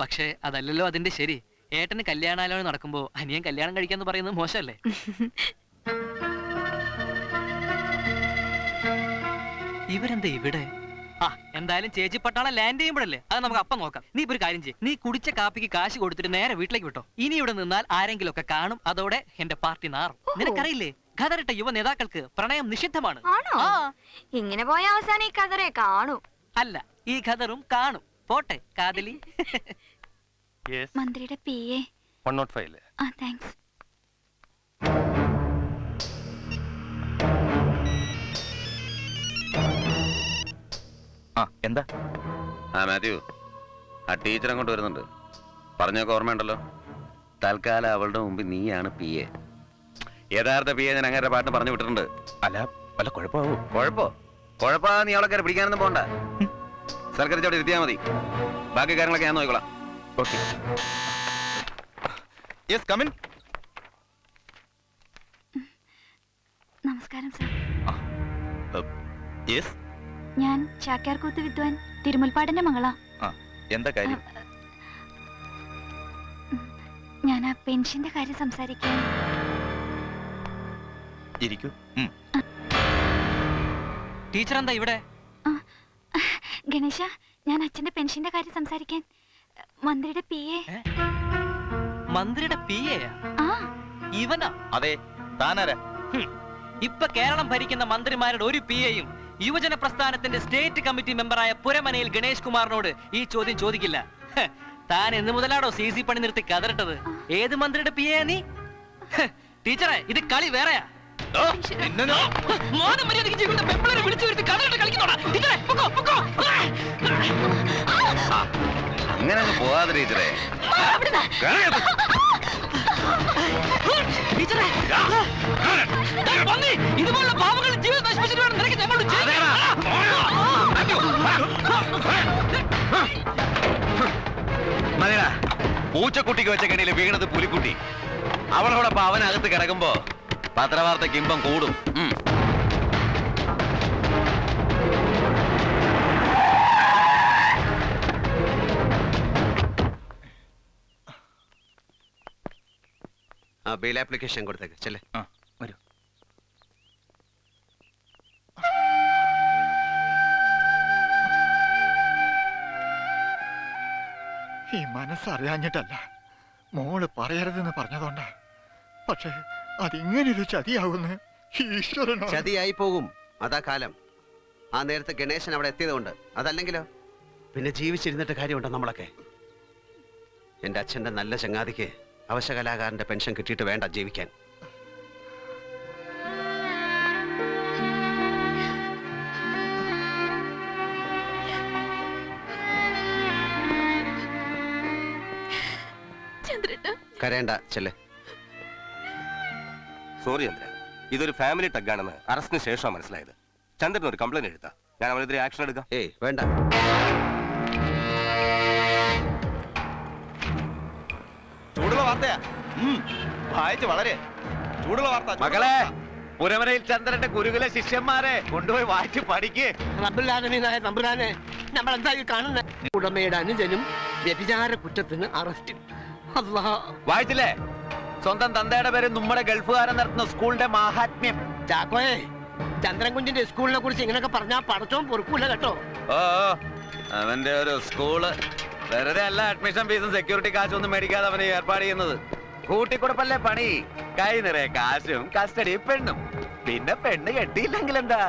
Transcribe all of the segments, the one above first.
പക്ഷേ അതല്ലല്ലോ അതിന്റെ ശരി. ഏട്ടന് കല്യാണാലോചന നടക്കുമ്പോ അനിയൻ കല്യാണം കഴിക്കാന്ന് പറയുന്നത് മോശമല്ലേ? ഇവരെന്താ ഇവിടെ? ആ എന്തായാലും ചേച്ചി പട്ടാളം ലാൻഡ് ചെയ്യുമ്പോഴല്ലേ അത് നമുക്ക് അപ്പം നോക്കാം. നീ ഇപ്പൊ ഒരു കാര്യം ചെയ്യും. നീ കുടിച്ച കാപ്പിക്ക് കാശ് കൊടുത്തിട്ട് നേരെ വീട്ടിലേക്ക് വിട്ടോ. ഇനി ഇവിടെ നിന്നാൽ ആരെങ്കിലും ഒക്കെ കാണും. അതോടെ എന്റെ പാർട്ടി നാറും. നിനക്കറിയില്ലേ? ഖദറിട്ട യുവ നേതാക്കൾക്ക് പ്രണയം നിഷിദ്ധമാണ്. ഇങ്ങനെ പോയ അവസാനം ഈ ഖദറെ കാണും. അല്ല ഈ ഖദറും കാണും. പോട്ടെ കാതലി. മന്ത്രിയുടെ P A one note five ആ താങ്ക്സ് ആ എന്താ? ആ മാത്യു. ആ ടീച്ചർ അങ്ങോട്ട് വരുന്നുണ്ട്. പറഞ്ഞൊക്കെ ഓർമ്മയുണ്ടല്ലോ. തൽക്കാലം അവളുടെ മുമ്പിൽ നീയാണ് പി എ യഥാർത്ഥ പി എ ഞാൻ അങ്ങനെ പാട്ട് പറഞ്ഞു വിട്ടിട്ടുണ്ട്. അല്ല വല്ല കുഴപ്പമാവോ? കുഴപ്പോ? കുഴപ്പമാ നീ അവളെ കയറി പിടിക്കാനൊന്നും പോണ്ട. സൽക്കരിച്ച് അവിടെ ഇരുത്തിയാൽ മതി. ബാക്കി കാര്യങ്ങളൊക്കെ ഞാൻ നോക്കിക്കോളാം. ഓക്കെ. യെസ് കമിൻ നമസ്കാരം സർ. യെസ് ഞാൻ ചാക്യാർകൂത്ത് വിദ്വാൻ തിരുമുൽപ്പാടിന്റെ മകളാ. എന്താ കാര്യം? ഞാൻ ആ പെൻഷന്റെ കാര്യം സംസാരിക്കാൻ ഇരിക്കൂ. ടീച്ചർ എന്താ ഇവിടെ? ഗണേശ ഞാൻ അച്ഛന്റെ പെൻഷന്റെ കാര്യം സംസാരിക്കാൻ. മന്ത്രിയുടെ പി എ. മന്ത്രിയുടെ പി എ ഇവനാ? അതെ താനാരാ? ഇപ്പൊ കേരളം ഭരിക്കുന്ന മന്ത്രിമാരുടെ ഒരു പി എയും യുവജന പ്രസ്ഥാനത്തിന്റെ സ്റ്റേറ്റ് കമ്മിറ്റി മെമ്പറായ പുരമനയിൽ ഗണേഷ് കുമാറിനോട് ഈ ചോദ്യം ചോദിക്കില്ല. താൻ എന്ന് മുതലാണോ സി സി പണി നിർത്തി കതറിട്ടത്? ഏത് മന്ത്രിയുടെ പി എ നീ? ടീച്ചറെ ഇത് കളി വേറെയാ. മോനെ മര്യാദയ്ക്ക് ജീവിക്കുന്ന പെമ്പിളരെ വിളിച്ചു വരുത്തി കതറിട്ട് കളിക്കുന്നോടാ. ടീച്ചറെ പൊക്കോ പൊക്കോ. അങ്ങനെ അങ്ങ് പോവാതെ ടീച്ചറെ. ടീച്ചറെ. പന്നി, ഇതുപോലുള്ള പാവങ്ങൾ ജീവിതം നശിപ്പിച്ചിട്ട് വേണം നിനക്ക് അതേടാ. മതിടാ പൂച്ചക്കുട്ടിക്ക് വെച്ച കെണിയിൽ വീണത് പുലിക്കുട്ടി. അവളോടൊപ്പം അവനകത്ത് കിടക്കുമ്പോ പത്രവാർത്തയ്ക്ക് ഇമ്പം കൂടും. ബിൽ ആ ബെയിൽ ആപ്ലിക്കേഷൻ കൊടുത്തേക്ക്. ചെല്ലേ. വരൂ. ഈ മനസ്സറിയാഞ്ഞിട്ടല്ല. മോൾ പറയരുതെന്ന് പറഞ്ഞതുകൊണ്ടാ. പക്ഷേ അതിങ്ങനൊരു ചതിയാവുന്നു. ഈശ്വരനോ ചതിയായി പോകും അതാ കാലം. ആ നേരത്തെ ഗണേശൻ അവിടെ എത്തിയതുകൊണ്ട് അതല്ലെങ്കിലോ? പിന്നെ ജീവിച്ചിരുന്നിട്ട് കാര്യമുണ്ടോ നമ്മളൊക്കെ? എന്റെ അച്ഛന്റെ നല്ല ചങ്ങാതിക്ക് അവശകലാകാരന്റെ പെൻഷൻ കിട്ടിയിട്ട് വേണ്ട ജീവിക്കാൻ. ചന്ദ്രേട്ട. കരയണ്ട ചെല്ലേ. സോറി ചന്ദ്ര. ഇതൊരു ഫാമിലി ടഗാണെന്ന് അറസ്റ്റിന് ശേഷമാണ് മനസ്സിലായത്. ചന്ദ്രൻ ഒരു കംപ്ലൈന്റ് എഴുതാം. ഞാൻ അവനെതിരെ ആക്ഷൻ എടുക്കാം. ഏയ് വേണ്ട. ചൂടുള്ള വാർത്തയാ. വായിച്ച് വളരെ. ചൂടുള്ള വാർത്ത മകളെ പുരമരയിൽ ചന്ദ്രന്റെ കുരുകുല ശിഷ്യന്മാരെ കൊണ്ടുപോയി വായിച്ച് പഠിക്ക്. റബ്ബുല്ലാലമീനായ തമ്പുരാനെ നമ്മൾ എന്താ ഈ കാണുന്നത് ഉടമയുടെ അനുജനും വ്യഭിചാര കുറ്റത്തിന് അറസ്റ്റ് അല്ലാ വായിച്ചില്ലേ? സ്വന്തം തന്തയുടെ പേര് നമ്മുടെ ഗൾഫുകാരൻ നടത്തുന്ന സ്കൂളിന്റെ മാഹാത്മ്യം. ചാക്കോയെ ചന്ദ്രൻകുഞ്ചിന്റെ സ്കൂളിനെ കുറിച്ച് ഇങ്ങനെയൊക്കെ പറഞ്ഞാൽ പഠിച്ചോ പൊറുക്കൂല കേട്ടോ. ഓ അവന്റെ ഒരു സ്കൂൾ. വെറുതെ അല്ല അഡ്മിഷൻ ഫീസും സെക്യൂരിറ്റി കാശും ഒന്നും മേടിക്കാതെ അവനെ ഏർപ്പാട് ചെയ്യുന്നത്. കൂട്ടിക്കൊടുപ്പല്ലേ പണി? കൈ നിറയെ കാശും കസ്റ്റഡി പെണ്ണും. പിന്നെ പെണ്ണ് കെട്ടിയില്ലെങ്കിൽ എന്താ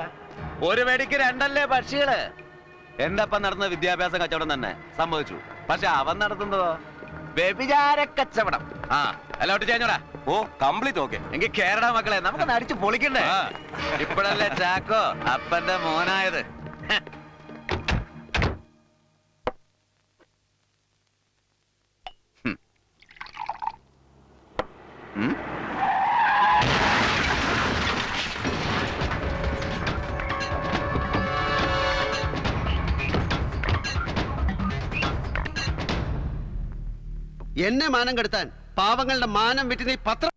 ഒരു വെടിക്ക് രണ്ടല്ലേ പക്ഷികൾ? എന്താപ്പ നടന്ന വിദ്യാഭ്യാസ കച്ചവടം തന്നെ? സംഭവിച്ചു. പക്ഷെ അവൻ നടത്തുന്നതോ വ്യഭിചാര കച്ചവടം. ആ അല്ലോട്ട് ചേഞ്ഞോടാ. ഓ കംപ്ലീറ്റ് ഓക്കെ എങ്കിൽ കേരള മക്കളെ നമുക്ക് അടിച്ചു പൊളിക്കണ്ടേ? ഇപ്പോഴല്ലേ ചാക്കോ അപ്പന്റെ മോനായത്. ഹ. ഹും. എന്നെ മാനം കെടുത്താൻ പാവങ്ങളുടെ മാനം വിറ്റ് നീ പത്രം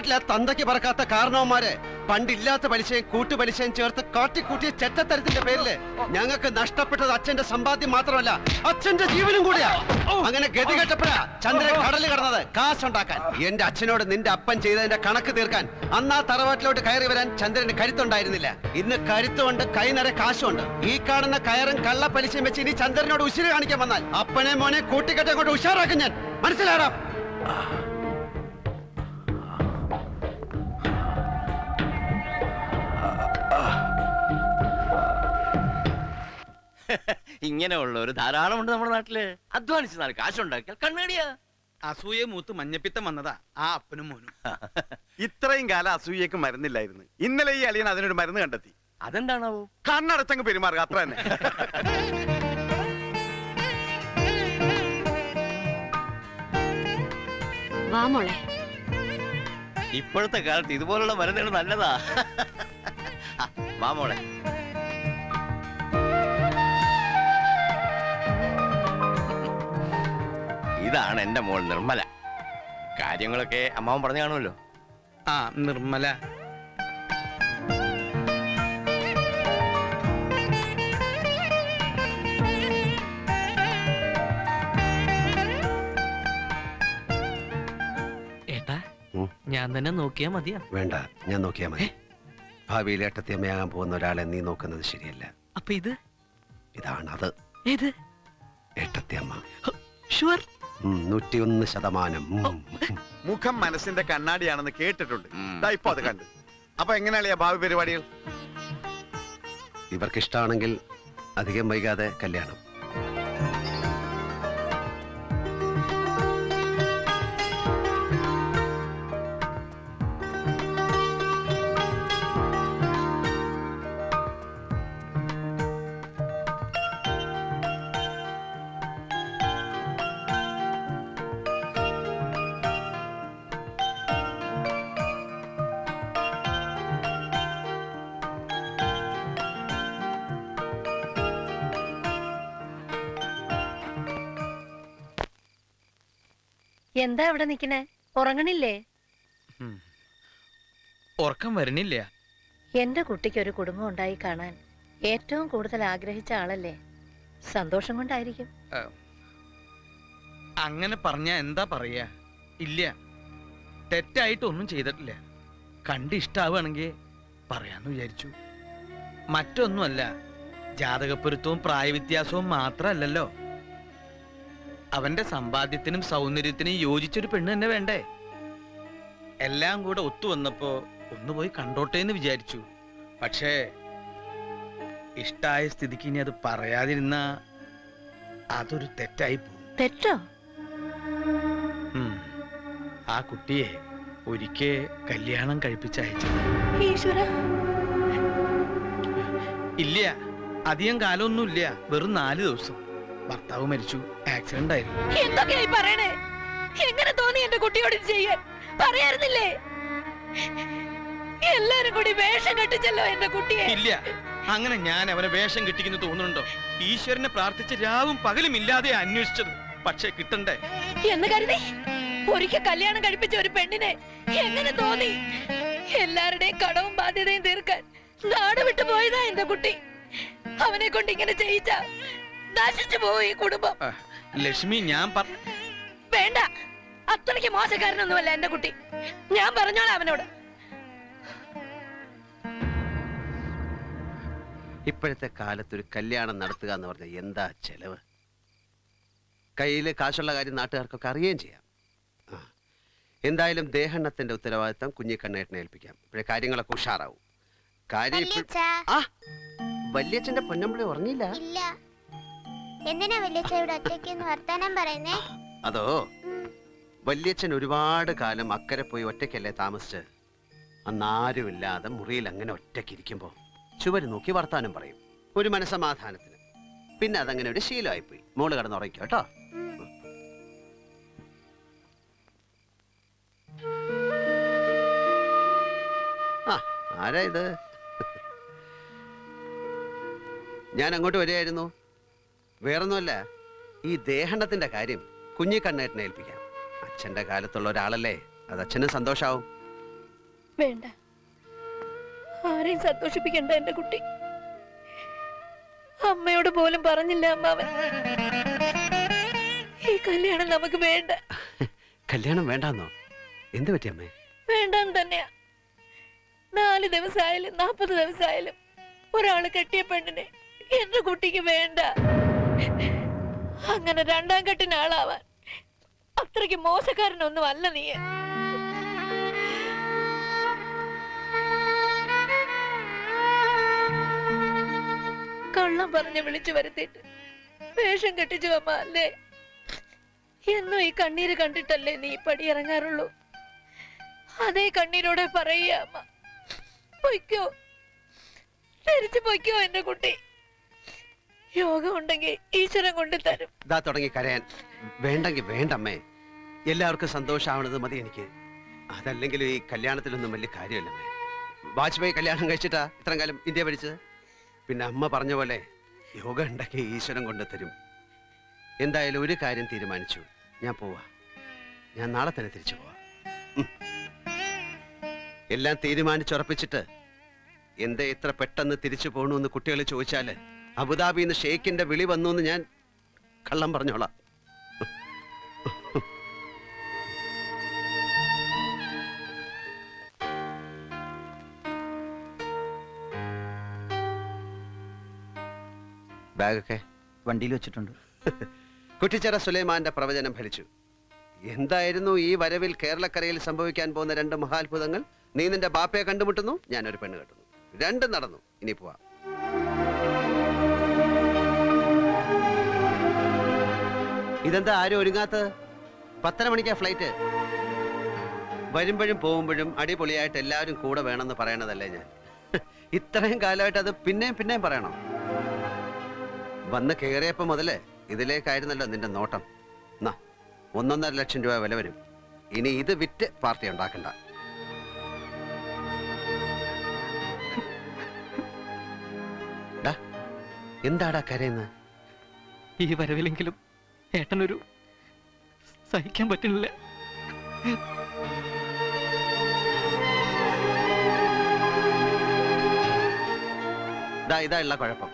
തറവാട്ടിലെ തന്തയ്ക്ക് പറക്കാത്ത കാരണവന്മാരെ പണ്ടില്ലാത്ത പലിശയും കൂട്ടുപലിശയും ചേർത്ത് കാട്ടിക്കൂട്ടിയ ചെറ്റത്തരത്തിന്റെ പേരിൽ ഞങ്ങൾക്ക് നഷ്ടപ്പെട്ടത് അച്ഛന്റെ സമ്പാദ്യം മാത്രമല്ല അച്ഛന്റെ ജീവനും കൂടിയാ. അങ്ങനെ ഗതികെട്ടപ്പോഴാ ചന്ദ്രൻ കടലിൽ കടന്നത് കാശുണ്ടാക്കാൻ എന്റെ അച്ഛനോട് നിന്റെ അപ്പൻ ചെയ്തതിന്റെ കണക്ക് തീർക്കാൻ അന്ന് ആ തറവാട്ടിലോട്ട് കയറി വരാൻ ചന്ദ്രന് കരുത്തുണ്ടായിരുന്നില്ല. ഇന്ന് കരുത്തുകൊണ്ട് കൈ നിറയെ കാശുണ്ട്. ഈ കാണുന്ന കയറും കള്ള പലിശയും വെച്ച് ഇനി ചന്ദ്രനോട് ഉശിര് കാണിക്കാൻ വന്നാൽ അപ്പനെ മോനെ കൂട്ടിക്കെട്ടെ കൊണ്ട് ഉഷാറാക്കും ഞാൻ. മനസ്സിലാടാ ഇങ്ങനെയുള്ള ഒരു ധാരാളം ഉണ്ട് നമ്മുടെ നാട്ടിൽ. അധ്വാനിച്ച് നാല് കാശുണ്ടാക്കിയാൽ കണ്ണേടിയാ. അസൂയ മൂത്ത് മഞ്ഞപ്പിത്തം വന്നതാ ആ അപ്പനും മോനും. ഇത്രയും കാലം അസൂയക്ക് മരുന്നില്ലായിരുന്നു. ഇന്നലെ ഈ അളിയൻ അതിനൊരു മരുന്ന് കണ്ടെത്തി. അതെന്താണാവോ? കണ്ണടച്ചങ്ങ് പെരുമാറുക അത്ര തന്നെ. വാ മോളെ. ഇപ്പോഴത്തെ കാലത്ത് ഇതുപോലുള്ള മരുന്നുകൾ നല്ലതാ. ആ, വാ മോളെ. ഇതാണ് എന്റെ മോൾ നിർമ്മല. കാര്യങ്ങളൊക്കെ അമ്മാവൻ പറഞ്ഞു കാണുമല്ലോ. ആ നിർമ്മല. ഏട്ടാ ഉം. ഞാൻ തന്നെ നോക്കിയാ മതിയാ? വേണ്ട ഞാൻ നോക്കിയാ മതി. ഭാവിയിൽ ഏട്ടത്തിയമ്മയാകാൻ പോകുന്ന ഒരാളെ നീ നോക്കുന്നത് ശരിയല്ല. അപ്പൊ ഇത്? ഇതാണ് അത് ഏത് ഏട്ടത്തിയമ്മ ഷുവർ. നൂറ്റിയൊന്ന് ശതമാനം. മുഖം മനസ്സിന്റെ കണ്ണാടിയാണെന്ന് കേട്ടിട്ടുണ്ട്. ദാ ഇപ്പൊ അത് കണ്ട്. അപ്പൊ എങ്ങനെയാളിയാ ഭാവി പരിപാടികൾ ഇവർക്കിഷ്ടാണെങ്കിൽ അധികം വൈകാതെ കല്യാണം. എന്താ അവിടെ നിക്കണേ ഉറങ്ങണില്ലേ? ഉറക്കം വരണില്ല എന്റെ കുട്ടിക്ക് ഒരു കുടുംബം ഉണ്ടായി കാണാൻ ഏറ്റവും കൂടുതൽ ആഗ്രഹിച്ച ആളല്ലേ? സന്തോഷം കൊണ്ടായിരിക്കും. അങ്ങനെ പറഞ്ഞ എന്താ പറയാ? ഇല്ല. തെറ്റായിട്ടൊന്നും ചെയ്തിട്ടില്ല. കണ്ട് ഇഷ്ടാവുകയാണെങ്കിൽ പറയാന്ന് വിചാരിച്ചു. മറ്റൊന്നുമല്ല ജാതകപ്പൊരുത്തവും പ്രായവ്യത്യാസവും മാത്രമല്ലല്ലോ. അവന്റെ സമ്പാദ്യത്തിനും സൗന്ദര്യത്തിനും യോജിച്ചൊരു പെണ്ണ് തന്നെ വേണ്ടേ? എല്ലാം കൂടെ ഒത്തു വന്നപ്പോ ഒന്ന് പോയി കണ്ടോട്ടെ എന്ന് വിചാരിച്ചു. പക്ഷേ ഇഷ്ടായ സ്ഥിതിക്ക് ഇനി അത് പറയാതിരുന്ന അതൊരു തെറ്റായി പോകും തെറ്റോ? ആ കുട്ടിയെ ഒരിക്കൽ കല്യാണം കഴിപ്പിച്ചയച്ചു. ഈശ്വര. ഇല്ല. അധികം കാലമൊന്നുമില്ല. വെറും നാല് ദിവസം. ഭർത്താവ് മരിച്ചു. ആക്സിഡന്റ് ആയിരുന്നു. എന്തൊക്കെയായി പറയണേ? എങ്ങനെ തോന്നി എന്റെ കുട്ടിയോട് ചെയ്യാൻ? പറയാറുന്നില്ലേ? എല്ലാരും കൂടി വേഷം കെട്ടിച്ചല്ലോ എന്റെ കുട്ടിയെ. ഇല്ല. അങ്ങനെ ഞാൻ അവനെ വേഷം കിട്ടിക്കുന്നു തോന്നുന്നുണ്ടോ? ഈശ്വരനെ പ്രാർത്ഥിച്ച് രാവും പകലും ഇല്ലാതെ അന്വേഷിച്ചത്. പക്ഷേ കിട്ടണ്ടേ? എന്ന് കരുതി? ഒരിക്കൽ കല്യാണം കഴിപ്പിച്ച ഒരു പെണ്ണിനെ എങ്ങനെ തോന്നി? എല്ലാവരുടെയും കടവും ബാധ്യതയും തീർക്കാൻ നാട് വിട്ടു പോയതാ എന്റെ കുട്ടി. അവനെ കൊണ്ട് ഇങ്ങനെ ചെയ്യിച്ച നശിച്ചു പോയി ഈ കുടുംബം. ലക്ഷ്മി ഞാൻ വേണ്ട. അത്രയ്ക്ക് മോശക്കാരനൊന്നുമല്ല എന്റെ കുട്ടി. ഞാൻ പറഞ്ഞോളാം അവനോട്. ഇപ്പോഴത്തെ കാലത്ത് ഒരു കല്യാണം നടത്തുക എന്ന് പറഞ്ഞാൽ എന്താ ചെലവ്? കയ്യിൽ കാശുള്ള കാര്യം നാട്ടുകാർക്കൊക്കെ അറിയുകയും ചെയ്യാം. ആ. എന്തായാലും ദേഹണ്ണത്തിന്റെ ഉത്തരവാദിത്തം കുഞ്ഞിക്കണ്ണേട്ടനെ ഏൽപ്പിക്കാം. ഇപ്പോഴേ കാര്യങ്ങളൊക്കെ ഉഷാറാവും. കാര്യം വല്യച്ഛന്റെ പൊന്നമ്പിളി ഉറങ്ങിയില്ല? ഇല്ല. എന്തിനാ വല്യച്ഛ ഇവിടെ ഒറ്റയ്ക്ക് വർത്താനം പറയുന്നേ? അതോ? വല്യച്ഛൻ ഒരുപാട് കാലം അക്കരെ പോയി ഒറ്റയ്ക്കല്ലേ താമസിച്ച് അന്നാരുമില്ലാതെ മുറിയിൽ അങ്ങനെ ഒറ്റയ്ക്കിരിക്കുമ്പോ ചുവര് നോക്കി വർത്താനം പറയും. ഒരു മനസമാധാനത്തിന്. പിന്നെ അതങ്ങനെ ഒരു ശീലമായിപ്പോയി. മോൾ കിടന്നുറങ്ങിക്കോ കേട്ടോ. ആ ആരാ ഇത്? ഞാൻ അങ്ങോട്ട് വരികയായിരുന്നു. വേറൊന്നുമല്ല ഈ ദേഹണ്ണത്തിന്റെ കാര്യം കുഞ്ഞിക്കണ്ണേട്ടനെ ഏൽപ്പിക്കാം. അച്ഛന്റെ കാലത്തുള്ള ഒരാളല്ലേ അത് അച്ഛന് സന്തോഷാവും. വേണ്ട. ആരെയും സന്തോഷിപ്പിക്കണ്ട എന്റെ കുട്ടി. അമ്മയോട് പോലും പറഞ്ഞില്ല അമ്മാവൻ. ഈ കല്യാണം നമുക്ക് വേണ്ട. കല്യാണം വേണ്ടെന്നോ? എന്ത് പറ്റി അമ്മേ? വേണ്ടെന്ന് തന്നെയാ. നാല് ദിവസമായാലും നാപ്പത് ദിവസമായാലും ഒരാൾ കെട്ടിയ പെണ്ണിനെ എന്റെ കുട്ടിക്ക് വേണ്ട. അങ്ങനെ രണ്ടാം കെട്ടിന് ആളാവാൻ അത്രയ്ക്ക് മോശക്കാരനൊന്നും അല്ല നീ. കള്ളം പറഞ്ഞ് വിളിച്ചു വരുത്തിയിട്ട് വേഷം കെട്ടിച്ചു അമ്മ അല്ലേ എന്നും ഈ കണ്ണീര് കണ്ടിട്ടല്ലേ നീ പടിയിറങ്ങാറുള്ളൂ? അതേ കണ്ണീരോടെ പറയുക അമ്മ. പൊയ്ക്കോ. തിരിച്ചു പൊയ്ക്കോ എന്റെ കുട്ടി. യോഗം ഉണ്ടെങ്കിൽ ഈശ്വരൻ തരും ഇതാ തുടങ്ങി കരയാൻ. വേണ്ടെങ്കിൽ വേണ്ടമ്മേ. എല്ലാവർക്കും സന്തോഷമാവണത് മതി എനിക്ക്. അതല്ലെങ്കിലും ഈ കല്യാണത്തിലൊന്നും വലിയ കാര്യമല്ലമ്മേ വാജ്പേയി കല്യാണം കഴിച്ചിട്ടാ ഇത്രയും കാലം ഇന്ത്യ പഠിച്ചത് പിന്നെ അമ്മ പറഞ്ഞ പോലെ യോഗ ഉണ്ടാക്കി ഈശ്വരൻ കൊണ്ട് തരും എന്തായാലും ഒരു കാര്യം തീരുമാനിച്ചു. ഞാൻ പോവാ. ഞാൻ നാളെ തന്നെ തിരിച്ചു പോവാ. എല്ലാം തീരുമാനിച്ചുറപ്പിച്ചിട്ട് എന്താ ഇത്ര പെട്ടെന്ന് തിരിച്ചു പോകണമെന്ന് കുട്ടികൾ ചോദിച്ചാൽ അബുദാബിന്ന് ഷെയ്ഖിന്റെ വിളി വന്നു എന്ന് ഞാൻ കള്ളം പറഞ്ഞോളാം. ബാഗൊക്കെ വണ്ടിയിൽ വെച്ചിട്ടുണ്ട്. കുറ്റിച്ചിറ സുലൈമാന്റെ പ്രവചനം ഫലിച്ചു. എന്തായിരുന്നു ഈ വരവിൽ കേരളക്കരയിൽ സംഭവിക്കാൻ പോകുന്ന രണ്ട് മഹാത്ഭുതങ്ങൾ? നീ നിന്റെ ബാപ്പയെ കണ്ടുമുട്ടുന്നു ഞാനൊരു പെണ്ണ് കെട്ടുന്നു. രണ്ടും നടന്നു. ഇനി പോവാം. ഇതെന്താ ആരും ഒരുങ്ങാത്തത്? പത്തര മണിക്കാ ഫ്ലൈറ്റ് വരുമ്പോഴും പോകുമ്പോഴും അടിപൊളിയായിട്ട് എല്ലാവരും കൂടെ വേണമെന്ന് പറയണതല്ലേ ഞാൻ. ഇത്രയും കാലമായിട്ട് അത് പിന്നെയും പിന്നെയും പറയണം? വന്ന് കയറിയപ്പോ മുതലേ ഇതിലേക്കായിരുന്നല്ലോ നിന്റെ നോട്ടം. എന്നാ ഒന്നൊന്നര ലക്ഷം രൂപ വില വരും. ഇനി ഇത് വിറ്റ് പാർട്ടി ഉണ്ടാക്കണ്ട. എന്താടാ കരയുന്നത്? ഈ വരവിലെങ്കിലും ഏട്ടനൊരു സഹിക്കാൻ പറ്റുന്നില്ല ഇതാ ഉള്ള കുഴപ്പം.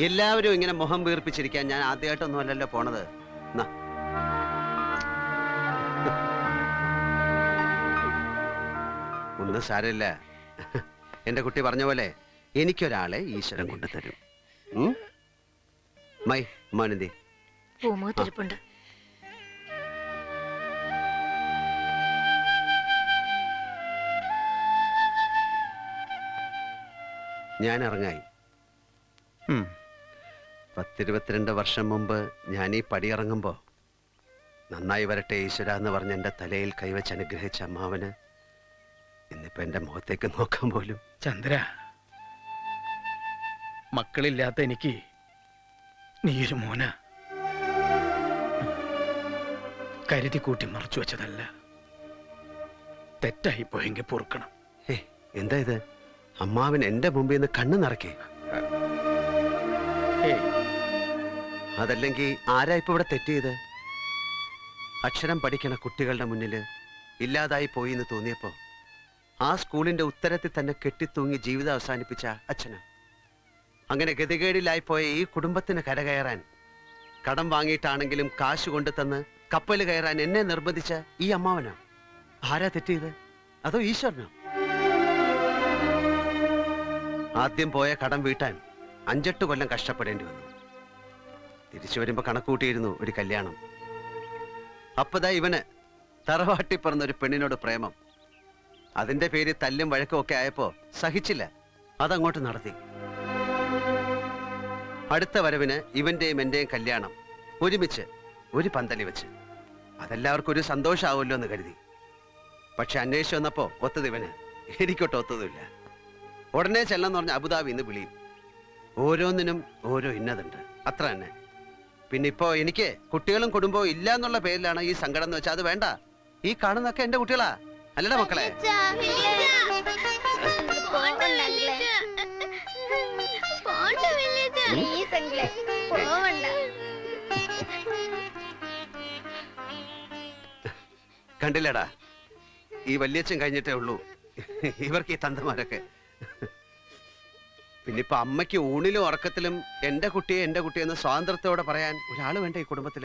എല്ലാവരും ഇങ്ങനെ മുഖം വീർപ്പിച്ചിരിക്കാൻ ഞാൻ ആദ്യമായിട്ടൊന്നും അല്ലല്ലോ പോണത്. എന്നാ. ഒന്നും സാരമില്ല. എന്റെ കുട്ടി പറഞ്ഞ പോലെ എനിക്കൊരാളെ ഈശ്വരൻ കൊണ്ടുതരും. മൈ മോനന്തി. പൂമുഖത്തിരിപ്പുണ്ട്. ഞാൻ ഇറങ്ങായി പത്തിരുപത്തിരണ്ട് വർഷം മുമ്പ് ഞാൻ ഈ പടി ഇറങ്ങുമ്പോ നന്നായി വരട്ടെ ഈശ്വര എന്ന് പറഞ്ഞ് എന്റെ തലയിൽ കൈവച്ച് അനുഗ്രഹിച്ച അമ്മാവന് ഇന്നിപ്പോ എന്റെ മുഖത്തേക്ക് നോക്കാൻ പോലും. ചന്ദ്ര മക്കളില്ലാത്ത എനിക്ക് നീയൊരു മോന. കരുതി കൂട്ടി മറച്ചു വെച്ചതല്ല. തെറ്റായി പോയെങ്കിൽ പൊറുക്കണം. ഏ എന്താ ഇത്? അമ്മാവൻ എന്റെ മുമ്പിൽ നിന്ന് കണ്ണു നിറക്കേ അതല്ലെങ്കിൽ ആരാ ഇപ്പൊ ഇവിടെ തെറ്റിയത്? അക്ഷരം പഠിക്കണ കുട്ടികളുടെ മുന്നിൽ ഇല്ലാതായി പോയി എന്ന് തോന്നിയപ്പോ ആ സ്കൂളിന്റെ ഉത്തരത്തിൽ തന്നെ കെട്ടിത്തൂങ്ങി ജീവിതം അവസാനിപ്പിച്ച അച്ഛന്. അങ്ങനെ ഗതികേടിലായിപ്പോയ ഈ കുടുംബത്തിന് കരകയറാൻ കടം വാങ്ങിയിട്ടാണെങ്കിലും കാശ് കൊണ്ടു തന്ന് കപ്പൽ കയറാൻ എന്നെ നിർബന്ധിച്ച ഈ അമ്മാവനോ? ആരാ തെറ്റിയത് അതോ ഈശ്വരനോ? ആദ്യം പോയ കടം വീട്ടാൻ അഞ്ചെട്ട് കൊല്ലം കഷ്ടപ്പെടേണ്ടി വന്നു. തിരിച്ചു വരുമ്പോ കണക്കൂട്ടിയിരുന്നു ഒരു കല്യാണം. അപ്പതാ ഇവന് തറവാട്ടി പറഞ്ഞ ഒരു പെണ്ണിനോട് പ്രേമം. അതിന്റെ പേര് തല്ലും വഴക്കും ഒക്കെ ആയപ്പോ സഹിച്ചില്ല. അതങ്ങോട്ട് നടത്തി. അടുത്ത വരവിന് ഇവന്റെയും എന്റെയും കല്യാണം ഒരുമിച്ച് ഒരു പന്തലി വെച്ച്. അതെല്ലാവർക്കും ഒരു സന്തോഷമാവുമല്ലോ എന്ന് കരുതി. പക്ഷെ അന്വേഷിച്ചു വന്നപ്പോ ഒത്തത് ഇവന് എനിക്കൊട്ട് ഒത്തതുമില്ല. ഉടനെ ചെല്ലെന്ന് പറഞ്ഞ അബുദാബി ഇന്ന് വിളിയും. ഓരോന്നിനും ഓരോ ഇന്നതുണ്ട്. അത്ര തന്നെ. പിന്നെ ഇപ്പോ എനിക്ക് കുട്ടികളും കുടുംബവും ഇല്ല എന്നുള്ള പേരിലാണ് ഈ സങ്കടം എന്ന് വെച്ചാൽ അത് വേണ്ട. ഈ കാണുന്നൊക്കെ എന്റെ കുട്ടികളാ. അല്ലടാ മക്കളെ. കണ്ടില്ലടാ. ഈ വല്യച്ഛൻ കഴിഞ്ഞിട്ടേ ഉള്ളൂ. ഇവർക്ക് ഈ തന്തമാരൊക്കെ. പിന്നിപ്പോ അമ്മയ്ക്ക് ഊണിലും ഉറക്കത്തിലും എന്റെ കുട്ടിയെ എന്റെ കുട്ടിയെന്ന് സ്വാതന്ത്ര്യത്തോടെ പറയാൻ ഒരാൾ വേണ്ട ഈ കുടുംബത്തിൽ?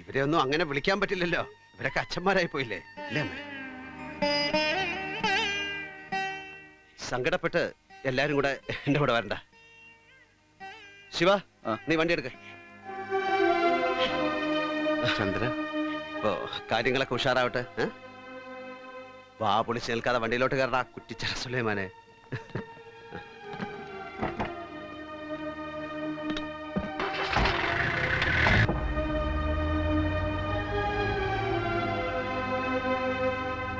ഇവരെ ഒന്നും അങ്ങനെ വിളിക്കാൻ പറ്റില്ലല്ലോ. ഇവരൊക്കെ അച്ഛന്മാരായി പോയില്ലേ? അല്ലേ അമ്മേ? സങ്കടപ്പെട്ട് എല്ലാരും കൂടെ എന്റെ കൂടെ വരണ്ട. ശിവ നീ വണ്ടി എടുക്ക. ചന്ദ്ര? ഓ കാര്യങ്ങളൊക്കെ ഉഷാറാവട്ടെ വാ പൊളിച്ച് നിൽക്കാതെ വണ്ടിയിലോട്ട് കയറടാ കുറ്റിച്ചറ സുലൈമാനെ.